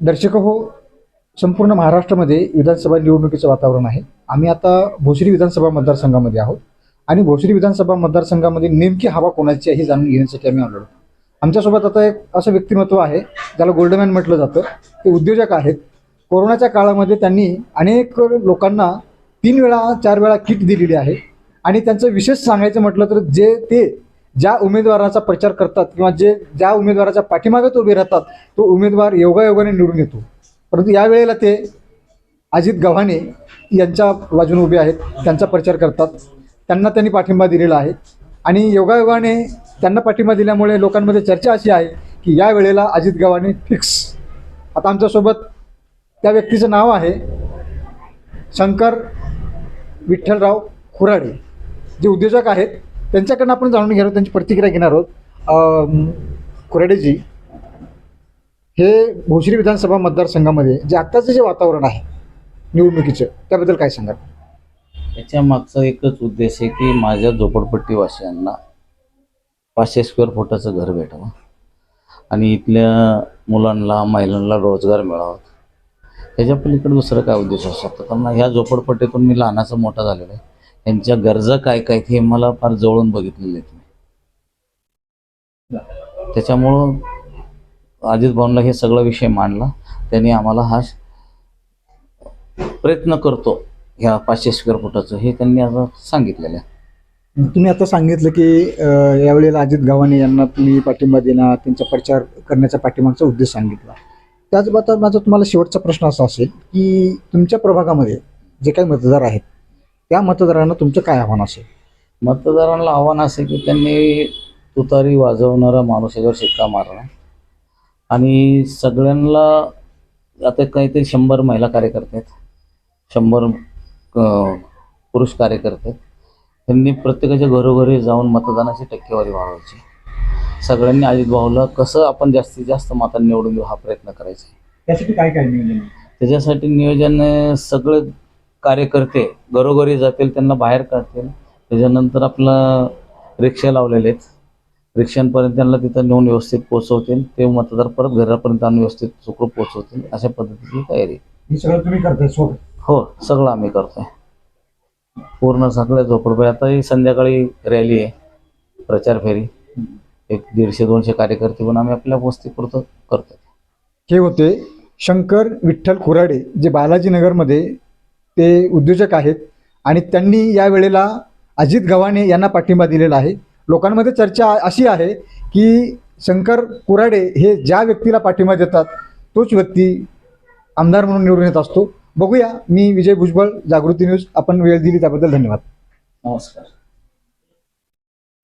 दर्शक हो संपूर्ण महाराष्ट्रामध्ये विधानसभा निवडणुकीचं वातावरण आहे. आम्ही आता भोसरी विधानसभा मतदारसंघामध्ये आहोत. आणि भोसरी विधानसभा मतदारसंघामध्ये नेमकी हवा कोणाची आहे हे जाणून घेण्यासाठी आम्ही आलो आमच्यासोबत आता एक असं व्यक्तिमत्व आहे ज्याला गोल्डमॅन म्हटलं जातं. ते उद्योजक आहेत. कोरोनाच्या काळामध्ये त्यांनी अनेक लोकांना तीन वेळा चार वेळा किट दिलेली आहे. आणि त्यांचं विशेष सांगायचं म्हटलं तर जे ते ज्या उमेदवाराचा प्रचार करतात किंवा जे ज्या उमेदवाराच्या पाठीमागे उभे राहतात तो उमेदवार योगायोगाने निवडून येतो. परंतु यावेळेला ते अजित गव्हाणे यांच्या बाजूने उभे आहेत त्यांचा प्रचार करतात. त्यांना त्यांनी पाठिंबा दिलेला आहे. आणि योगायोगाने त्यांना पाठिंबा दिल्यामुळे लोकांमध्ये चर्चा अशी आहे की या वेळेला अजित गव्हाणे फिक्स आता आमच्यासोबत त्या व्यक्तीचं नाव आहे शंकर विठ्ठलराव खुराडे जे उद्योजक आहेत. त्यांच्याकडनं आपण जाणून घेणार आहोत त्यांची प्रतिक्रिया घेणार आहोत. अं, हे भोसरी विधानसभा मतदारसंघामध्ये जे आत्ताचं जे वातावरण आहे निवडणुकीचं त्याबद्दल काय सांगाल? याच्या मागचा एकच उद्देश आहे की माझ्या झोपडपट्टीवासियांना पाचशे स्क्वेअर फुटाचं घर भेटावं. आणि इथल्या मुलांना महिलांना रोजगार मिळावा. ह्याच्या पलीकडे दुसरं काय उद्देश असू शकतो कारण ह्या झोपडपट्टीतून मी लहानाचा मोठा झालेला आहे. यांच्या गरजा काय काय हे मला फार जवळून बघितलेले आहेत त्याच्यामुळं अजित भाऊंना हे सगळा विषय मांडला. त्यांनी आम्हाला हा प्रयत्न करतो ह्या पाचशे स्क्वेअर फुटाचं हे त्यांनी आता सांगितलेलं आहे. तुम्ही आता सांगितलं की यावेळेला अजित गव्हाणे यांना तुम्ही पाठिंबा देणार त्यांचा प्रचार करण्याचा पाठिंबाचा उद्देश सांगितला. त्याचबरोबर माझा तुम्हाला शेवटचा प्रश्न असा असेल की तुमच्या प्रभागामध्ये जे काही मतदार आहेत त्या मतदारांना तुमचं काय आव्हान असेल? मतदारांना आव्हान असे की त्यांनी तुतारी वाजवणारा माणूस याच्यावर शिक्का मारणं. आणि सगळ्यांना आता काहीतरी शंभर महिला कार्यकर्ते आहेत. शंभर पुरुष कार्यकर्ते त्यांनी प्रत्येकाच्या घरोघरी जाऊन मतदानाची टक्केवारी वाढवायची. सगळ्यांनी अजित भाऊला कसं आपण जास्तीत जास्त मतांनी निवडून देऊ हा प्रयत्न करायचा त्यासाठी काय काय नियोजन त्याच्यासाठी नियोजन सगळे कार्यकर्ते घरोघरी जातील त्यांना बाहेर काढतील. त्याच्यानंतर आपलं रिक्षा लावलेले आहेत. रिक्षांपर्यंत त्यांना तिथं नेऊन व्यवस्थित पोचवतील ते मतदार परत घरापर्यंत आणून व्यवस्थित सुखरूप पोचवतील अशा पद्धतीची तयारी. हे सगळं तुम्ही करताय स्वतः हो सगळं आम्ही करतोय. पूर्ण सगळ्या झोपडपे आता ही संध्याकाळी रॅली आहे प्रचार फेरी. एक दीडशे दोनशे कार्यकर्ते पण आम्ही आपल्या वस्तीपुरतं करतोय. हे होते शंकर विठ्ठल खुराडे जे बालाजीनगरमध्ये ते उद्योजक आहेत. आणि त्यांनी या वेळेला अजित गव्हाणे यांना पाठिंबा दिलेला आहे. लोकांमध्ये चर्चा अशी आहे की शंकर कुराडे हे ज्या व्यक्तीला पाठिंबा देतात तोच व्यक्ती आमदार म्हणून निवडून येत असतो. बघूया मी विजय भुजबळ जागृती न्यूज आपण वेळ दिली त्याबद्दल धन्यवाद. नमस्कार.